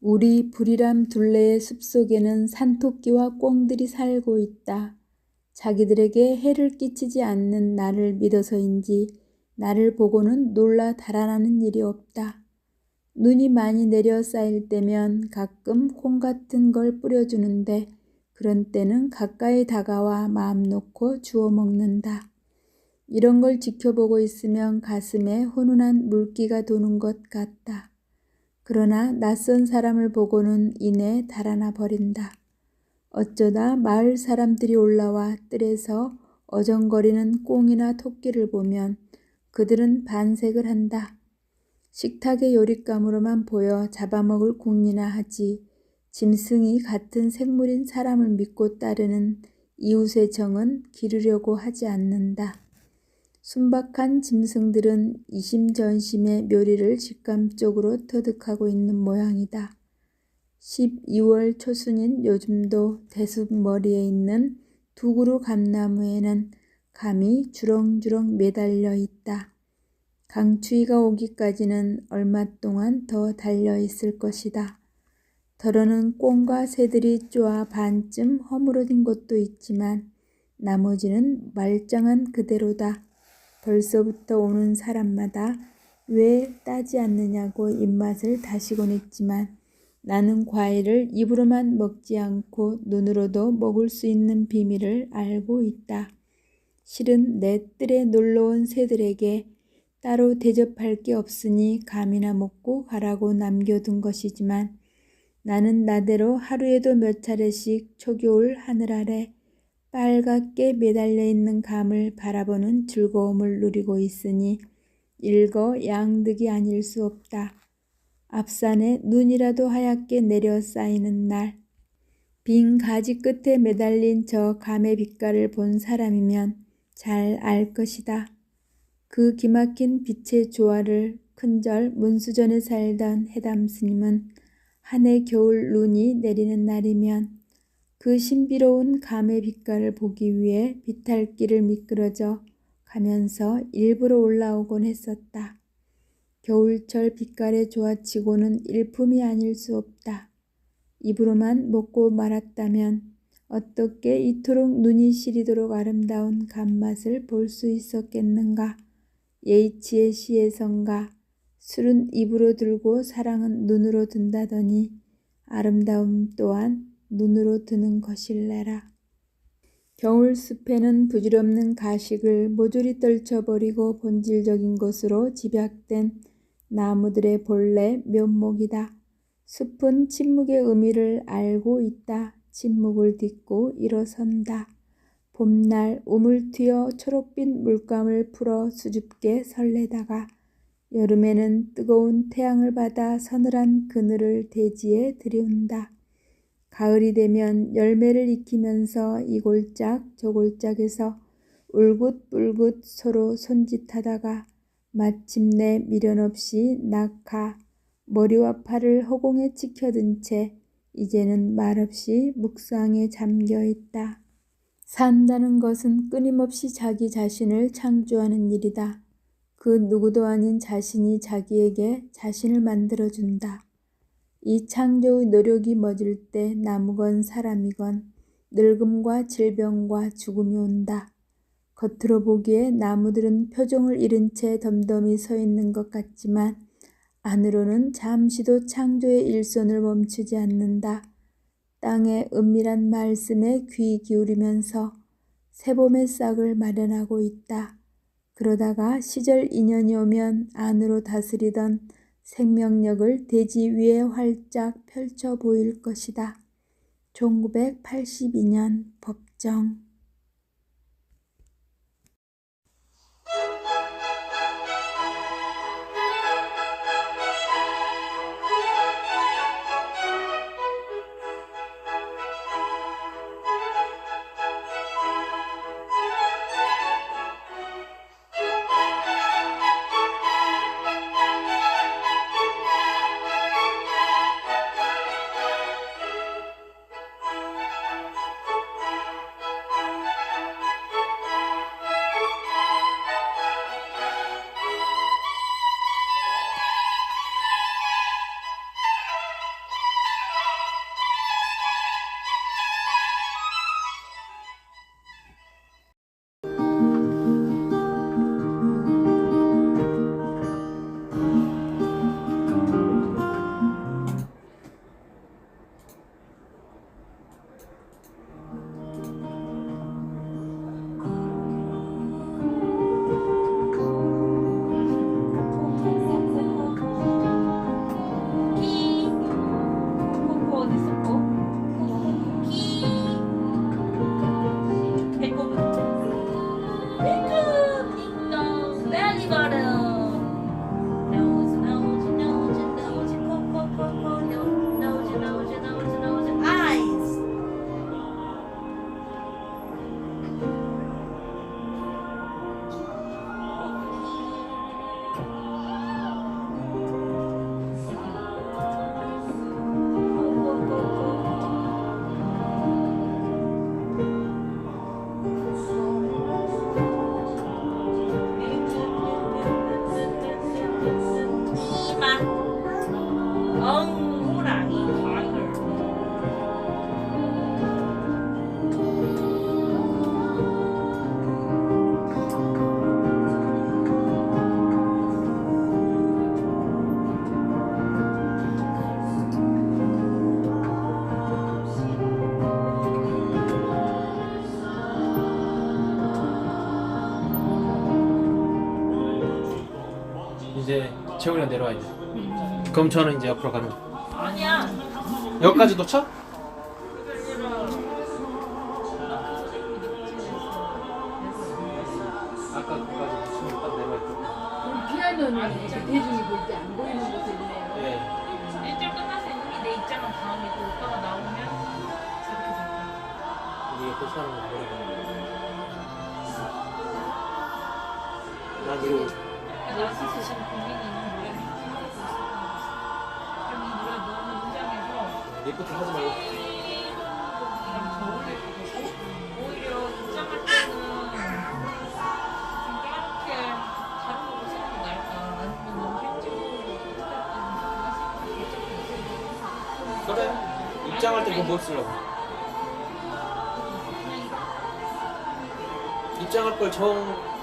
우리 불이람 둘레의 숲속에는 산토끼와 꿩들이 살고 있다. 자기들에게 해를 끼치지 않는 나를 믿어서인지 나를 보고는 놀라 달아나는 일이 없다. 눈이 많이 내려 쌓일 때면 가끔 콩 같은 걸 뿌려주는데 그런 때는 가까이 다가와 마음 놓고 주워 먹는다. 이런 걸 지켜보고 있으면 가슴에 훈훈한 물기가 도는 것 같다. 그러나 낯선 사람을 보고는 이내 달아나 버린다. 어쩌다 마을 사람들이 올라와 뜰에서 어정거리는 꽁이나 토끼를 보면 그들은 반색을 한다. 식탁의 요릿감으로만 보여 잡아먹을 궁리나 하지 짐승이 같은 생물인 사람을 믿고 따르는 이웃의 정은 기르려고 하지 않는다. 순박한 짐승들은 이심전심의 묘리를 직감적으로 터득하고 있는 모양이다. 12월 초순인 요즘도 대숲머리에 있는 두 그루 감나무에는 감이 주렁주렁 매달려 있다. 강추위가 오기까지는 얼마 동안 더 달려 있을 것이다. 더러는 꽁과 새들이 쪼아 반쯤 허물어진 곳도 있지만 나머지는 말짱한 그대로다. 벌써부터 오는 사람마다 왜 따지 않느냐고 입맛을 다시곤 했지만 나는 과일을 입으로만 먹지 않고 눈으로도 먹을 수 있는 비밀을 알고 있다. 실은 내 뜰에 놀러온 새들에게 따로 대접할 게 없으니 감이나 먹고 가라고 남겨둔 것이지만 나는 나대로 하루에도 몇 차례씩 초겨울 하늘 아래 빨갛게 매달려 있는 감을 바라보는 즐거움을 누리고 있으니 일거 양득이 아닐 수 없다. 앞산에 눈이라도 하얗게 내려 쌓이는 날, 빈 가지 끝에 매달린 저 감의 빛깔을 본 사람이면 잘 알 것이다. 그 기막힌 빛의 조화를 큰절 문수전에 살던 해담 스님은 한 해 겨울 눈이 내리는 날이면 그 신비로운 감의 빛깔을 보기 위해 비탈길을 미끄러져 가면서 일부러 올라오곤 했었다. 겨울철 빛깔의 조화치고는 일품이 아닐 수 없다. 입으로만 먹고 말았다면 어떻게 이토록 눈이 시리도록 아름다운 감맛을 볼 수 있었겠는가? 예이치의 시에선가 술은 입으로 들고 사랑은 눈으로 든다더니 아름다움 또한 눈으로 드는 것일래라. 겨울 숲에는 부질없는 가식을 모조리 떨쳐버리고 본질적인 것으로 집약된 나무들의 본래 면목이다. 숲은 침묵의 의미를 알고 있다. 침묵을 딛고 일어선다. 봄날 우물 튀어 초록빛 물감을 풀어 수줍게 설레다가 여름에는 뜨거운 태양을 받아 서늘한 그늘을 대지에 들이운다. 가을이 되면 열매를 익히면서 이 골짝 저 골짝에서 울긋불긋 서로 손짓하다가 마침내 미련 없이 낙하 머리와 팔을 허공에 치켜든 채 이제는 말없이 묵상에 잠겨 있다. 산다는 것은 끊임없이 자기 자신을 창조하는 일이다. 그 누구도 아닌 자신이 자기에게 자신을 만들어준다. 이 창조의 노력이 멎을 때 나무건 사람이건 늙음과 질병과 죽음이 온다. 겉으로 보기에 나무들은 표정을 잃은 채 덤덤히 서 있는 것 같지만 안으로는 잠시도 창조의 일손을 멈추지 않는다. 땅의 은밀한 말씀에 귀 기울이면서 새봄의 싹을 마련하고 있다. 그러다가 시절 인연이 오면 안으로 다스리던 생명력을 대지 위에 활짝 펼쳐 보일 것이다. 1982년 법정 Buddhism. 재훈이가 내려와 이제. 그럼 저는 이제 옆으로 가는 거. 아니야. 여기까지 도착? 아까 그까지 붙이면 딱 내려와 있고. 피아노는 대중이 볼 때 안 보이는 곳에 있네요. 예. 일절 끝나서 이미 내 입장은 다음이고 오빠가 나오면 이렇게 될 거야. 이게 그 사람은 뭐라고? 난 이러고 있어. 나 스스로 지금 고민이 리프트 하지 말고. 오히려 입장할 때는 좀 까맣게 다른 걸로 쓰는 게 나을까 아니면 너무 일찍으로 어쨌든 그래. 입장할 때 그거 뭐 쓰려고? 입장할 걸 정